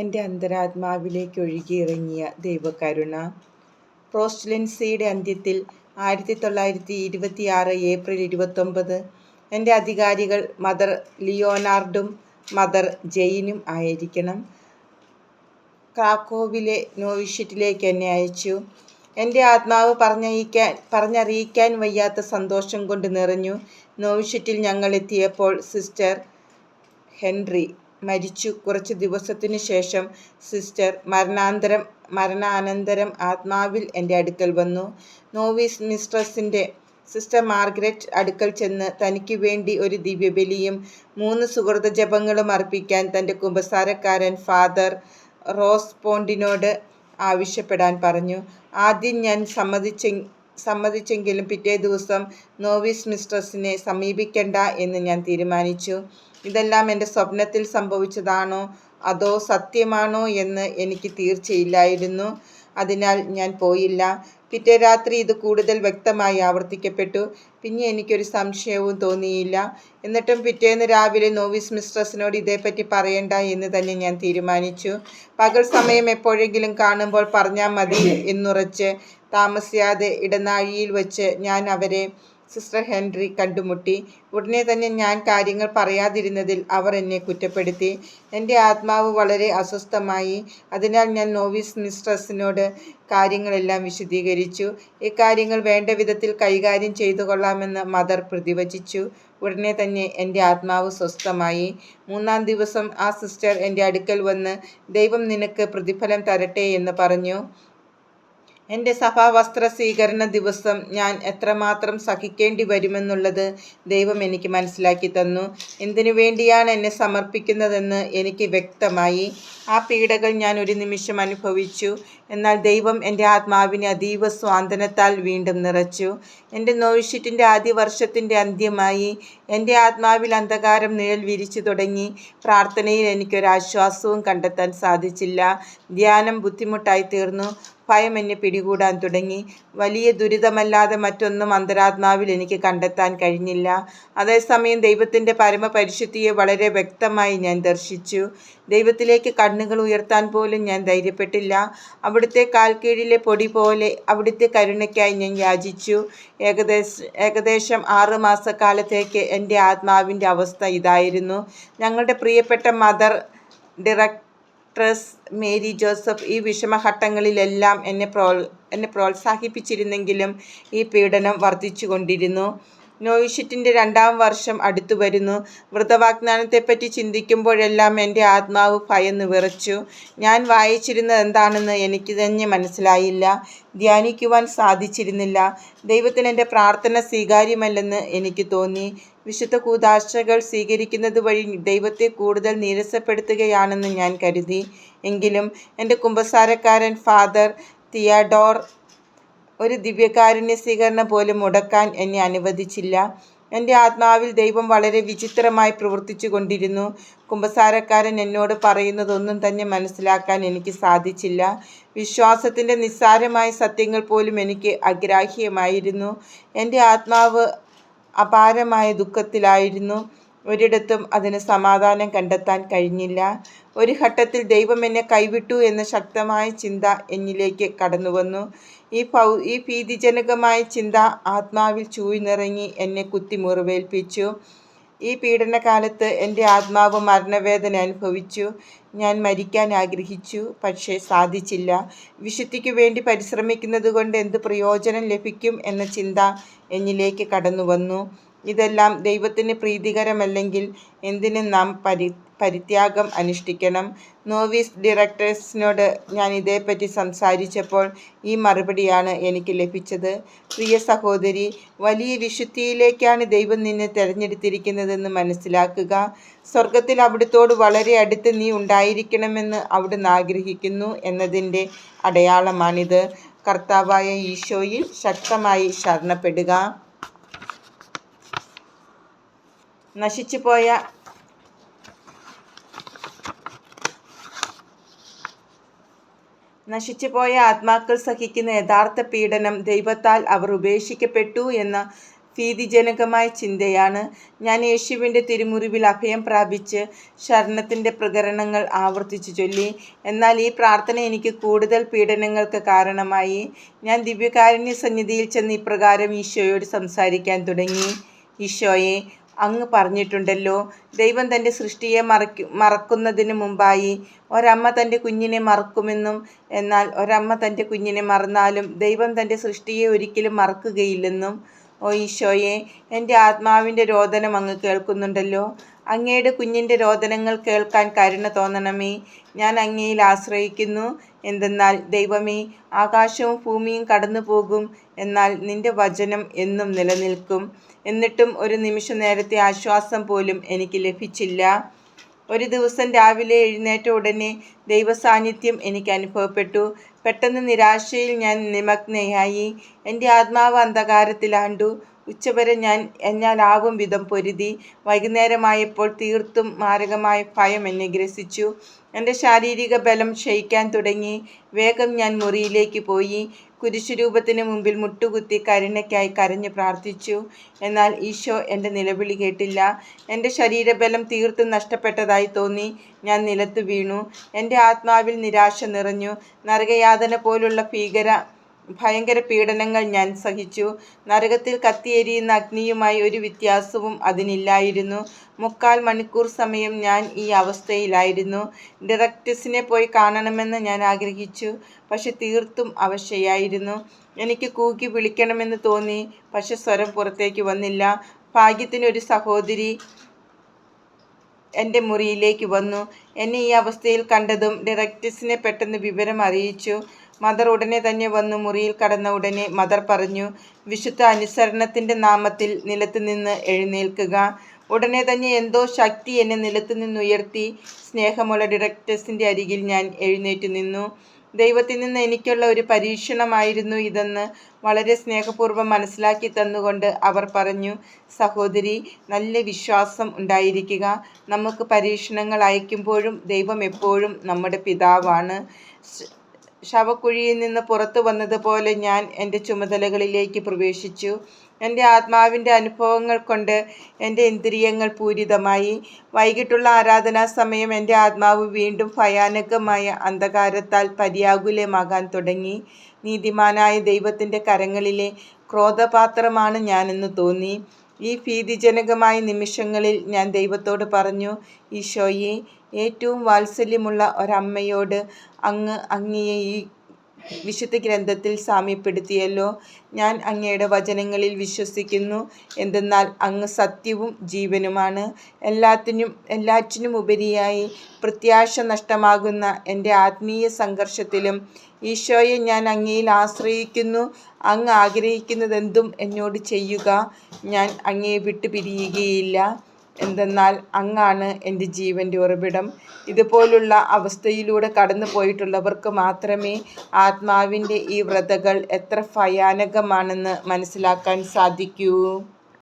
എന്റെ അന്തരാത്മാവിലേക്ക് ഒഴുകിയിറങ്ങിയ ദൈവകരുണ. പ്രോസ്റ്റ് ലിൻസിയുടെ അന്ത്യത്തിൽ ആയിരത്തി തൊള്ളായിരത്തി ഇരുപത്തിയാറ് ഏപ്രിൽ ഇരുപത്തൊമ്പത് എന്റെ അധികാരികൾ മദർ ലിയോനാർഡും മദർ ജെയിനും ആയിരിക്കണം. ക്രാക്കോവിലെ നോവിഷ്യറ്റിലേക്ക് എന്നെ അയച്ചു. എന്റെ ആത്മാവ് പറഞ്ഞയക്കാൻ പറഞ്ഞറിയിക്കാൻ വയ്യാത്ത സന്തോഷം കൊണ്ട് നിറഞ്ഞു. നോവിഷ്യറ്റിൽ ഞങ്ങൾ എത്തിയപ്പോൾ സിസ്റ്റർ ഹെൻറി മരിച്ചു. കുറച്ച് ദിവസത്തിനു ശേഷം സിസ്റ്റർ മരണാന്തരം മരണാനന്തരം ആത്മാവിൽ എന്റെ അടുക്കൽ വന്നു. നോവീസ് മിസ്ട്രസിന്റെ സിസ്റ്റർ മാർഗ്രറ്റ് അടുക്കൽ ചെന്ന് തനിക്ക് വേണ്ടി ഒരു ദിവ്യബലിയും മൂന്ന് സുഹൃത ജപങ്ങളും അർപ്പിക്കാൻ തന്റെ കുമ്പസാരക്കാരൻ ഫാദർ റോസ് പോണ്ടിനോട് ആവശ്യപ്പെടാൻ പറഞ്ഞു. ആദ്യം ഞാൻ സമ്മതിച്ചെ സമ്മതിച്ചെങ്കിലും പിറ്റേ ദിവസം നോവിസ് മിസ്ട്രസിനെ സമീപിക്കണ്ട എന്ന് ഞാൻ തീരുമാനിച്ചു. ഇതെല്ലാം എന്റെ സ്വപ്നത്തിൽ സംഭവിച്ചതാണോ? അതോ സത്യമാണോ എന്ന് എനിക്ക് തീർച്ചയില്ലായിരുന്നു. അതിനാൽ ഞാൻ പോയില്ല. പിറ്റേ രാത്രി ഇത് കൂടുതൽ വ്യക്തമായി ആവർത്തിക്കപ്പെട്ടു. പിന്നെ എനിക്കൊരു സംശയവും തോന്നിയില്ല. എന്നിട്ടും പിറ്റേന്ന് രാവിലെ നോവിസ് മിസ്ട്രസിനോട് ഇതേപ്പറ്റി പറയണ്ട എന്ന് തന്നെ ഞാൻ തീരുമാനിച്ചു. പകൽ സമയം എപ്പോഴെങ്കിലും കാണുമ്പോൾ പറഞ്ഞാൽ മതി എന്നുറച്ച് താമസിയാതെ ഇടനാഴിയിൽ വച്ച് ഞാൻ അവരെ സിസ്റ്റർ ഹെൻറി കണ്ടുമുട്ടി. ഉടനെ തന്നെ ഞാൻ കാര്യങ്ങൾ പറയാതിരുന്നതിൽ അവർ എന്നെ കുറ്റപ്പെടുത്തി. എന്റെ ആത്മാവ് വളരെ അസ്വസ്ഥമായി. അതിനാൽ ഞാൻ നോവിസ് മിസ്ട്രസിനോട് കാര്യങ്ങളെല്ലാം വിശദീകരിച്ചു. ഇക്കാര്യങ്ങൾ വേണ്ട വിധത്തിൽ കൈകാര്യം ചെയ്തു കൊള്ളാമെന്ന് മദർ പ്രതിവചിച്ചു. ഉടനെ തന്നെ എന്റെ ആത്മാവ് സ്വസ്ഥമായി. മൂന്നാം ദിവസം ആ സിസ്റ്റർ എന്റെ അടുക്കൽ വന്ന് ദൈവം നിനക്ക് പ്രതിഫലം തരട്ടെ എന്ന് പറഞ്ഞു. എന്റെ സഭാവസ്ത്ര സ്വീകരണ ദിവസം ഞാൻ എത്രമാത്രം സഹിക്കേണ്ടി വരുമെന്നുള്ളത് ദൈവം എനിക്ക് മനസ്സിലാക്കി തന്നു. എന്തിനു വേണ്ടിയാണ് എന്നെ സമർപ്പിക്കുന്നതെന്ന് എനിക്ക് വ്യക്തമായി. ആ പീഡകൾ ഞാൻ ഒരു നിമിഷം അനുഭവിച്ചു. എന്നാൽ ദൈവം എന്റെ ആത്മാവിനെ അതീവ സ്വാന്തനത്താൽ വീണ്ടും നിറച്ചു. എന്റെ നോവിഷ്യറ്റിന്റെ ആദ്യ വർഷത്തിന്റെ അന്ത്യമായി എന്റെ ആത്മാവിൽ അന്ധകാരം നിഴൽ വിരിച്ചു തുടങ്ങി. പ്രാർത്ഥനയിൽ എനിക്കൊരാശ്വാസവും കണ്ടെത്താൻ സാധിച്ചില്ല. ധ്യാനം ബുദ്ധിമുട്ടായി തീർന്നു. ഭയം എന്നെ പിടികൂടാൻ തുടങ്ങി. വലിയ ദുരിതമല്ലാതെ മറ്റൊന്നും അന്തരാത്മാവിൽ എനിക്ക് കണ്ടെത്താൻ കഴിഞ്ഞില്ല. അതേസമയം ദൈവത്തിന്റെ പരമപരിശുദ്ധിയെ വളരെ വ്യക്തമായി ഞാൻ ദർശിച്ചു. ദൈവത്തിലേക്ക് കണ്ണുകൾ ഉയർത്താൻ പോലും ഞാൻ ധൈര്യപ്പെട്ടില്ല. അവിടുത്തെ കാൽക്കീഴിലെ പൊടി പോലെ അവിടുത്തെ കരുണയ്ക്കായി ഞാൻ യാചിച്ചു. ഏകദേശം ഏകദേശം ആറ് മാസക്കാലത്തേക്ക് എന്റെ ആത്മാവിന്റെ അവസ്ഥ ഇതായിരുന്നു. ഞങ്ങളുടെ പ്രിയപ്പെട്ട mother directress Mary Joseph ഈ വിഷമഘട്ടങ്ങളിലെല്ലാം എന്നെ പ്രോ എന്നെ പ്രോത്സാഹിപ്പിച്ചിരുന്നെങ്കിലും ഈ പീഡനം വർദ്ധിച്ചുകൊണ്ടിരുന്നു. നോയിഷ്യറ്റിന്റെ രണ്ടാം വർഷം അടുത്തു വരുന്നു. വ്രതവാഗ്ദാനത്തെപ്പറ്റി ചിന്തിക്കുമ്പോഴെല്ലാം എന്റെ ആത്മാവ് ഭയന്ന് വിറച്ചു. ഞാൻ വായിച്ചിരുന്നത് എന്താണെന്ന് എനിക്ക് തന്നെ മനസ്സിലായില്ല. ധ്യാനിക്കുവാൻ സാധിച്ചിരുന്നില്ല. ദൈവത്തിന് എന്റെ പ്രാർത്ഥന സ്വീകാര്യമല്ലെന്ന് എനിക്ക് തോന്നി. വിശുദ്ധ കൂതാശകൾ സ്വീകരിക്കുന്നത് വഴി ദൈവത്തെ കൂടുതൽ നീരസപ്പെടുത്തുകയാണെന്ന് ഞാൻ കരുതി. എങ്കിലും എന്റെ കുമ്പസാരക്കാരൻ ഫാദർ തിയാഡോർ ഒരു ദിവ്യകാരുണ്യ സ്വീകരണം പോലും മുടക്കാൻ എന്നെ അനുവദിച്ചില്ല. എന്റെ ആത്മാവിൽ ദൈവം വളരെ വിചിത്രമായി പ്രവർത്തിച്ചു കൊണ്ടിരുന്നു. കുമ്പസാരക്കാരൻ എന്നോട് പറയുന്നതൊന്നും തന്നെ മനസ്സിലാക്കാൻ എനിക്ക് സാധിച്ചില്ല. വിശ്വാസത്തിന്റെ നിസ്സാരമായ സത്യങ്ങൾ പോലും എനിക്ക് അഗ്രാഹ്യമായിരുന്നു എന്റെ ആത്മാവ് അപാരമായ ദുഃഖത്തിലായിരുന്നു. ഒരിടത്തും അതിന് സമാധാനം കണ്ടെത്താൻ കഴിഞ്ഞില്ല. ഒരു ഘട്ടത്തിൽ ദൈവം എന്നെ കൈവിട്ടു എന്ന ശക്തമായ ചിന്ത എന്നിലേക്ക് കടന്നു വന്നു ഈ പൗ ഈ ഭീതിജനകമായ ചിന്ത ആത്മാവിൽ ചൂഴ്ന്നിറങ്ങി എന്നെ കുത്തി മുറിവേൽപ്പിച്ചു ഈ പീഡനകാലത്ത് എന്റെ ആത്മാവ് മരണവേദന അനുഭവിച്ചു. ഞാൻ മരിക്കാൻ ആഗ്രഹിച്ചു പക്ഷേ സാധിച്ചില്ല. വിശുദ്ധിക്ക് വേണ്ടി പരിശ്രമിക്കുന്നത് കൊണ്ട് എന്ത് പ്രയോജനം ലഭിക്കും എന്ന ചിന്ത എന്നിലേക്ക് കടന്നു വന്നു ഇതെല്ലാം ദൈവത്തിന് പ്രീതികരമല്ലെങ്കിൽ എന്തിന് നാം പരി പരിത്യാഗം അനുഷ്ഠിക്കണം? നോവീസ് ഡയറക്ടേഴ്സിനോട് ഞാൻ ഇതേപ്പറ്റി സംസാരിച്ചപ്പോൾ ഈ മറുപടിയാണ് എനിക്ക് ലഭിച്ചത്. പ്രിയ സഹോദരി വലിയ വിശുദ്ധിയിലേക്കാണ് ദൈവം നിന്നെ തിരഞ്ഞെടുത്തിരിക്കുന്നതെന്ന് മനസ്സിലാക്കുക. സ്വർഗത്തിൽ അവിടുത്തോട് വളരെ അടുത്ത് നീ ഉണ്ടായിരിക്കണമെന്ന് അവിടുന്ന് ആഗ്രഹിക്കുന്നു എന്നതിന്റെ അടയാളമാണിത്. കർത്താവായ ഈശോയിൽ ശക്തമായി ശരണപ്പെടുക. നശിച്ചുപോയ നശിച്ചുപോയ ആത്മാക്കൾ സഹിക്കുന്ന യഥാർത്ഥ പീഡനം ദൈവത്താൽ അവർ ഉപേക്ഷിക്കപ്പെട്ടു എന്ന ഭീതിജനകമായ ചിന്തയാണ്. ഞാൻ യേശുവിന്റെ തിരുമുറിവിൽ അഭയം പ്രാപിച്ച് ശരണത്തിന്റെ പ്രകരണങ്ങൾ ആവർത്തിച്ചു ചൊല്ലി. എന്നാൽ ഈ പ്രാർത്ഥന എനിക്ക് കൂടുതൽ പീഡനങ്ങൾക്ക് കാരണമായി. ഞാൻ ദിവ്യകാരുണ്യ സന്നിധിയിൽ ചെന്ന് ഇപ്രകാരം ഈശോയോട് സംസാരിക്കാൻ തുടങ്ങി. ഈശോയേ, അങ്ങ് പറഞ്ഞിട്ടുണ്ടല്ലോ, ദൈവം തന്റെ സൃഷ്ടിയെ മറക്കുന്നതിനു മുമ്പായി ഒരമ്മ തന്റെ കുഞ്ഞിനെ മറക്കുമെന്നും. എന്നാൽ ഒരമ്മ തന്റെ കുഞ്ഞിനെ മറന്നാലും ദൈവം തന്റെ സൃഷ്ടിയെ ഒരിക്കലും മറക്കുകയില്ലെന്നും. ഓ ഈശോയെ എന്റെ ആത്മാവിന്റെ രോദനം അങ്ങ് കേൾക്കുന്നുണ്ടല്ലോ. അങ്ങയുടെ കുഞ്ഞിന്റെ രോദനങ്ങൾ കേൾക്കാൻ കരുണ തോന്നണമേ. ഞാൻ അങ്ങയിൽ ആശ്രയിക്കുന്നു. എന്തെന്നാൽ ദൈവമേ, ആകാശവും ഭൂമിയും കടന്നു പോകും എന്നാൽ നിന്റെ വചനം എന്നും നിലനിൽക്കും. എന്നിട്ടും ഒരു നിമിഷനേരത്തെ ആശ്വാസം പോലും എനിക്ക് ലഭിച്ചില്ല. ഒരു ദിവസം രാവിലെ എഴുന്നേറ്റ ഉടനെ ദൈവസാന്നിധ്യം എനിക്ക് അനുഭവപ്പെട്ടു. പെട്ടെന്ന് നിരാശയിൽ ഞാൻ നിമഗ്നയായി. എന്റെ ആത്മാവ് അന്ധകാരത്തിലാണ്ടു. ഉച്ചവരെ ഞാൻ എന്നാലാവും വിധം പൊരുതി. വൈകുന്നേരമായപ്പോൾ തീർത്തും മാരകമായ ഭയം എന്നെ ഗ്രസിച്ചു. എന്റെ ശാരീരികബലം ക്ഷയിക്കാൻ തുടങ്ങി. വേഗം ഞാൻ മുറിയിലേക്ക് പോയി. കുരിശുരൂപത്തിന് മുമ്പിൽ മുട്ടുകുത്തി കരുണയ്ക്കായി കരഞ്ഞു പ്രാർത്ഥിച്ചു. എന്നാൽ ഈശോ എന്റെ നിലവിളി കേട്ടില്ല. എന്റെ ശരീരബലം തീർത്തും നഷ്ടപ്പെട്ടതായി തോന്നി. ഞാൻ നിലത്തു വീണു. എന്റെ ആത്മാവിൽ നിരാശ നിറഞ്ഞു. നരകയാതന പോലുള്ള ഭയങ്കര പീഡനങ്ങൾ ഞാൻ സഹിച്ചു. നരകത്തിൽ കത്തിയെരിയുന്ന അഗ്നിയുമായി ഒരു വ്യത്യാസവും അതിനില്ലായിരുന്നു. മുക്കാൽ മണിക്കൂർ സമയം ഞാൻ ഈ അവസ്ഥയിലായിരുന്നു. ഡിറക്ടസിനെ പോയി കാണണമെന്ന് ഞാൻ ആഗ്രഹിച്ചു. പക്ഷെ തീർത്തും അവശയായിരുന്നു. എനിക്ക് കൂക്കി വിളിക്കണമെന്ന് തോന്നി. പക്ഷെ സ്വരം പുറത്തേക്ക് വന്നില്ല. ഭാഗ്യത്തിനൊരു സഹോദരി എന്റെ മുറിയിലേക്ക് വന്നു. എന്നെ ഈ അവസ്ഥയിൽ കണ്ടതും ഡിറക്ടസിനെ പെട്ടെന്ന് വിവരം അറിയിച്ചു. മദർ ഉടനെ തന്നെ വന്നു. മുറിയിൽ കടന്ന ഉടനെ മദർ പറഞ്ഞു, വിശുദ്ധ അനുസരണത്തിന്റെ നാമത്തിൽ നിലത്തുനിന്ന് എഴുന്നേൽക്കുക. ഉടനെ തന്നെ എന്തോ ശക്തി എന്നെ നിലത്തുനിന്നുയർത്തി. സ്നേഹമുള്ള ഡിറക്ടേഴ്സിന്റെ അരികിൽ ഞാൻ എഴുന്നേറ്റു നിന്നു. ദൈവത്തിൽ നിന്ന് എനിക്കുള്ള ഒരു പരീക്ഷണമായിരുന്നു ഇതെന്ന് വളരെ സ്നേഹപൂർവം മനസ്സിലാക്കി തന്നുകൊണ്ട് അവർ പറഞ്ഞു, സഹോദരി നല്ല വിശ്വാസം ഉണ്ടായിരിക്കുക. നമുക്ക് പരീക്ഷണങ്ങൾ അയക്കുമ്പോഴും ദൈവം എപ്പോഴും നമ്മുടെ പിതാവാണ്. ശവക്കുഴിയിൽ നിന്ന് പുറത്തു വന്നതുപോലെ ഞാൻ എന്റെ ചുമതലകളിലേക്ക് പ്രവേശിച്ചു. എന്റെ ആത്മാവിന്റെ അനുഭവങ്ങൾ കൊണ്ട് എന്റെ ഇന്ദ്രിയങ്ങൾ പൂരിതമായി. വൈകിട്ടുള്ള ആരാധനാ സമയം എന്റെ ആത്മാവ് വീണ്ടും ഭയാനകമായ അന്ധകാരത്താൽ പര്യാകുലമാകാൻ തുടങ്ങി. നീതിമാനായ ദൈവത്തിന്റെ കരങ്ങളിലെ ക്രോധപാത്രമാണ് ഞാനെന്ന് തോന്നി. ഈ ഭീതിജനകമായ നിമിഷങ്ങളിൽ ഞാൻ ദൈവത്തോട് പറഞ്ഞു, ഈശോയെ ഏറ്റവും വാത്സല്യമുള്ള ഒരമ്മയോട് അങ്ങ് അങ്ങയെ ഈ വിശുദ്ധഗ്രന്ഥത്തിൽ സാമ്യപ്പെടുത്തിയല്ലോ. ഞാൻ അങ്ങയുടെ വചനങ്ങളിൽ വിശ്വസിക്കുന്നു. എന്തെന്നാൽ അങ്ങ് സത്യവും ജീവനുമാണ്. എല്ലാത്തിനും എല്ലാറ്റിനും ഉപരിയായി പ്രത്യാശ നഷ്ടമാകുന്ന എന്റെ ആത്മീയ സംഘർഷത്തിലും ഈശോയെ ഞാൻ അങ്ങയിൽ ആശ്രയിക്കുന്നു. അങ്ങ് ആഗ്രഹിക്കുന്നതെന്തും എന്നോട് ചെയ്യുക. ഞാൻ അങ്ങയെ വിട്ടുപിരിയുകയില്ല. എന്തെന്നാൽ അങ്ങാണ് എന്റെ ജീവന്റെ ഉറവിടം. ഇതുപോലുള്ള അവസ്ഥയിലൂടെ കടന്നു പോയിട്ടുള്ളവർക്ക് മാത്രമേ ആത്മാവിന്റെ ഈ വ്രതകൾ എത്ര ഭയാനകമാണെന്ന് മനസ്സിലാക്കാൻ സാധിക്കൂ.